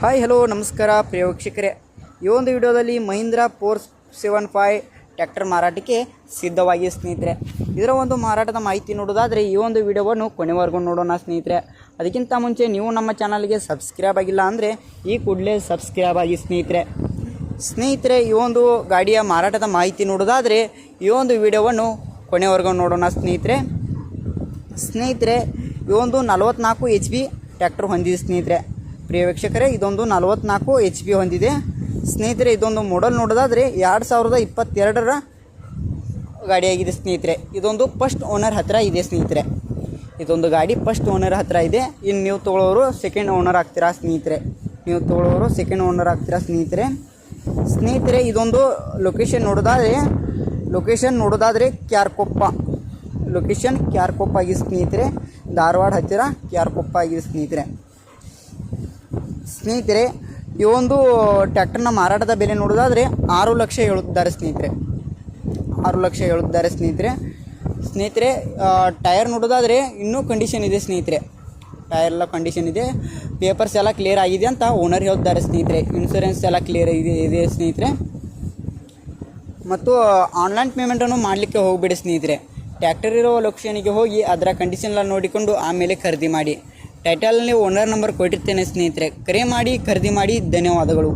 Hi hello ನಮಸ್ಕಾರ, ಪ್ರಿಯ ಈ ಒಂದು ವಿಡಿಯೋದಲ್ಲಿ Mahindra four seven five tractor ಮಾರಾಟಕ್ಕೆ ಸಿದ್ಧವಾಗಿ ಸ್ನೇಹಿತರೆ. ಇದರ ಒಂದು ಮಾರಾಟದ ಮಾಹಿತಿ ನೋಡೋದಾದರೆ ಈ ಒಂದು ವಿಡಿಯೋವನ್ನು ಕೊನೆವರೆಗೂ ನೋಡೋಣ ಸ್ನೇಹಿತರೆ. ಅದಕ್ಕಿಂತ ಮುಂಚೆ ನೀವು ನಮ್ಮ ಚಾನಲ್ಗೆ ಸಬ್ಸ್ಕ್ರೈಬ್ ಆಗಿಲ್ಲ ಅಂದರೆ ಈ ಕೂಡಲೇ ಸಬ್ಸ್ಕ್ರೈಬ್ ಆಗಿ ಸ್ನೇಹಿತರೆ. ಸ್ನೇಹಿತರೆ, ಈ ಒಂದು ಗಾಡಿಯ ಮಾರಾಟದ ಮಾಹಿತಿ ನೋಡೋದಾದರೆ ಈ ಒಂದು ವಿಡಿಯೋವನ್ನು ಕೊನೆವರೆಗೂ ನೋಡೋಣ ಸ್ನೇಹಿತರೆ. ಸ್ನೇಹಿತರೆ, ಈ ಒಂದು ನಲವತ್ತ್ನಾಲ್ಕು ಎಚ್ ಬಿ ಟ್ಯಾಕ್ಟರ್ ಹೊಂದಿದೆ ಸ್ನೇಹಿತರೆ. ಪ್ರಿಯ ವೀಕ್ಷಕರೇ, ಇದೊಂದು ನಲವತ್ನಾಲ್ಕು ಎಚ್ ಪಿ ಹೊಂದಿದೆ. ಸ್ನೇಹಿತರೆ, ಇದೊಂದು ಮಾಡಲ್ ನೋಡೋದಾದರೆ ಎರಡು ಸಾವಿರದ ಇಪ್ಪತ್ತೆರಡರ ಗಾಡಿಯಾಗಿದೆ ಸ್ನೇಹಿತರೆ. ಇದೊಂದು ಫಸ್ಟ್ ಓನರ್ ಹತ್ತಿರ ಇದೆ ಸ್ನೇಹಿತರೆ. ಇದೊಂದು ಗಾಡಿ ಫಸ್ಟ್ ಓನರ್ ಹತ್ತಿರ ಇದೆ. ಇನ್ನು ನೀವು ತೊಗೊಳ್ಳೋರು ಸೆಕೆಂಡ್ ಓನರ್ ಆಗ್ತೀರಾ ಸ್ನೇಹಿತರೆ? ನೀವು ತೊಗೊಳ್ಳೋರು ಸೆಕೆಂಡ್ ಓನರ್ ಆಗ್ತೀರಾ ಸ್ನೇಹಿತರೆ? ಸ್ನೇಹಿತರೆ, ಇದೊಂದು ಲೊಕೇಶನ್ ನೋಡೋದಾದರೆ ಲೊಕೇಶನ್ ನೋಡೋದಾದರೆ ಕ್ಯಾರ್ಕೊಪ್ಪ. ಲೊಕೇಶನ್ ಕ್ಯಾರ್ಕೊಪ್ಪ ಆಗಿದೆ ಸ್ನೇಹಿತರೆ. ಧಾರವಾಡ ಹತ್ತಿರ ಕ್ಯಾರ್ಕೊಪ್ಪ ಆಗಿದೆ ಸ್ನೇಹಿತರೆ. ಸ್ನೇಹಿತರೆ, ಈ ಒಂದು ಟ್ಯಾಕ್ಟರ್ನ ಮಾರಾಟದ ಬೆಲೆ ನೋಡೋದಾದರೆ ಆರು ಲಕ್ಷ ಹೇಳುತ್ತಿದ್ದಾರೆ ಸ್ನೇಹಿತರೆ. ಆರು ಲಕ್ಷ ಹೇಳುತ್ತಿದ್ದಾರೆ ಸ್ನೇಹಿತರೆ. ಸ್ನೇಹಿತರೆ ಟೈರ್ ನೋಡೋದಾದರೆ ಇನ್ನೂ ಕಂಡೀಷನ್ ಇದೆ ಸ್ನೇಹಿತರೆ. ಟೈರ್ ಎಲ್ಲ ಕಂಡೀಷನ್ ಇದೆ. ಪೇಪರ್ಸ್ ಎಲ್ಲ ಕ್ಲಿಯರ್ ಆಗಿದೆ ಅಂತ ಓನರ್ ಹೇಳ್ತಾರೆ ಸ್ನೇಹಿತರೆ. ಇನ್ಶೂರೆನ್ಸ್ ಎಲ್ಲ ಕ್ಲಿಯರ್ ಇದೆ ಇದೆ ಸ್ನೇಹಿತರೆ. ಮತ್ತು ಆನ್ಲೈನ್ ಪೇಮೆಂಟನ್ನು ಮಾಡಲಿಕ್ಕೆ ಹೋಗಬೇಡಿ ಸ್ನೇಹಿತರೆ. ಟ್ಯಾಕ್ಟರ್ ಇರೋ ಲೊಕೇಶನಿಗೆ ಹೋಗಿ ಅದರ ಕಂಡೀಷನ್ ಎಲ್ಲ ನೋಡಿಕೊಂಡು ಆಮೇಲೆ ಖರೀದಿ ಮಾಡಿ. ಟೈಟಲ್ನಲ್ಲಿ ಓನರ್ ನಂಬರ್ ಕೊಟ್ಟಿರ್ತೇನೆ ಸ್ನೇಹಿತರೆ. ಕರೆ ಮಾಡಿ ಖರೀದಿ ಮಾಡಿ ಧನ್ಯವಾದಗಳು.